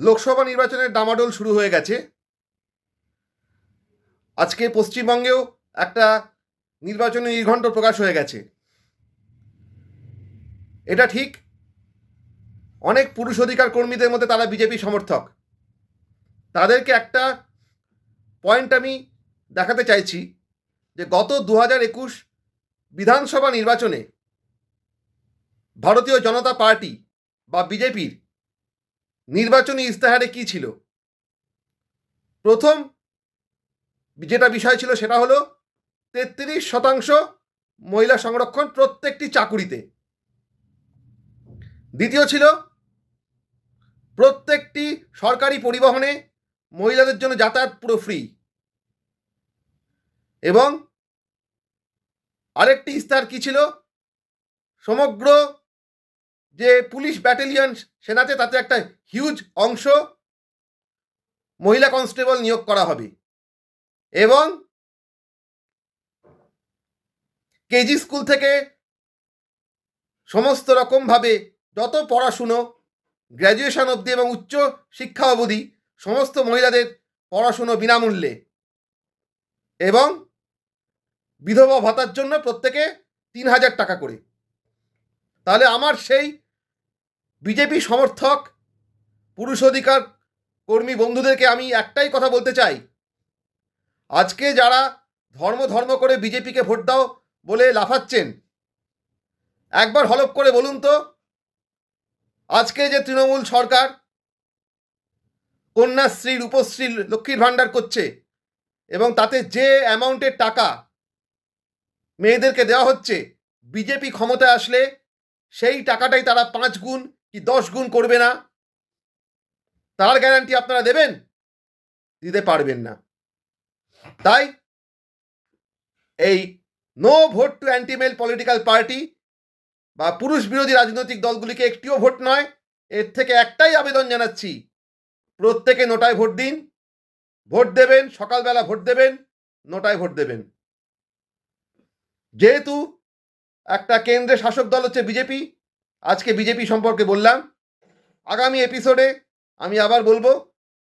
লোকসভা নির্বাচনের ডামাডোল শুরু হয়ে গেছে। আজকে পশ্চিমবঙ্গেও একটা নির্বাচনী নির্ঘণ্ট প্রকাশ হয়ে গেছে। এটা ঠিক, অনেক পুরুষ অধিকার কর্মীদের মধ্যে তারা বিজেপি সমর্থক। তাদেরকে একটা পয়েন্ট আমি দেখাতে চাইছি যে গত দু হাজার একুশ বিধানসভা নির্বাচনে ভারতীয় জনতা পার্টি বা বিজেপির নির্বাচনী ইস্তাহারে কি ছিল? প্রথম যেটা বিষয় ছিল সেটা হলো তেত্রিশ শতাংশ মহিলা সংরক্ষণ প্রত্যেকটি চাকুরিতে। দ্বিতীয় ছিল প্রত্যেকটি সরকারি পরিবহনে মহিলাদের জন্য যাতায়াত পুরো ফ্রি এবং আরেকটি ইস্তাহার কি ছিল? সমগ্র যে পুলিশ ব্যাটালিয়ন সেনাতে তাতে একটা হিউজ অংশ মহিলা কনস্টেবল নিয়োগ করা হবে। এবং কেজি স্কুল থেকে সমস্ত রকমভাবে যত পড়াশুনো গ্র্যাজুয়েশন অবধি এবং উচ্চ শিক্ষা অবধি সমস্ত মহিলাদের পড়াশুনো বিনামূল্যে এবং বিধবা ভাতার জন্য প্রত্যেকে তিন হাজার টাকা করে। তাহলে আমার সেই বিজেপি সমর্থক, পুরুষ অধিকার কর্মী বন্ধুদেরকে আমি একটাই কথা বলতে চাই। আজকে যারা ধর্ম ধর্ম করে বিজেপিকে ভোট দাও বলে লাফাচ্ছেন, একবার হলপ করে বলুন তো, আজকে যে তৃণমূল সরকার কন্যাশ্রী, রূপশ্রী, লক্ষ্মীর ভাণ্ডার করছে এবং তাতে যে অ্যামাউন্টের টাকা মেয়েদেরকে দেওয়া হচ্ছে, বিজেপি ক্ষমতায় আসলে সেই টাকাটাই তারা পাঁচ গুণ কি দশ গুণ করবে না? তার গ্যারান্টি আপনারা দেবেন? দিতে পারবেন না। তাই এই no vote to anti male political party বা পুরুষ বিরোধী রাজনৈতিক দলগুলিকে একটিও ভোট নয়, এর থেকে একটাই আবেদন জানাচ্ছি। প্রত্যেকে নোটায় ভোট দিন। ভোট দেবেন, সকালবেলা ভোট দেবেন, নোটায় ভোট দেবেন। যেহেতু একটা কেন্দ্রে শাসক দল হচ্ছে বিজেপি আজকে বিজেপি সম্পর্কে বললাম, আগামী এপিসোডে আমি আবার বলব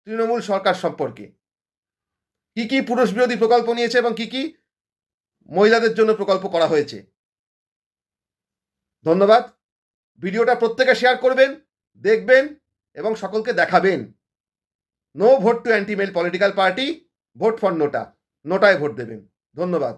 তৃণমূল সরকার সম্পর্কে। কি কি পুরুষ বিরোধী প্রকল্প নিয়েছে এবং কি কি মহিলাদের জন্য প্রকল্প করা হয়েছে। ধন্যবাদ। ভিডিওটা প্রত্যেকে শেয়ার করবেন, দেখবেন এবং সকলকে দেখাবেন। No vote to anti male political party vote for NOTA নোটায় vote দেবেন। ধন্যবাদ।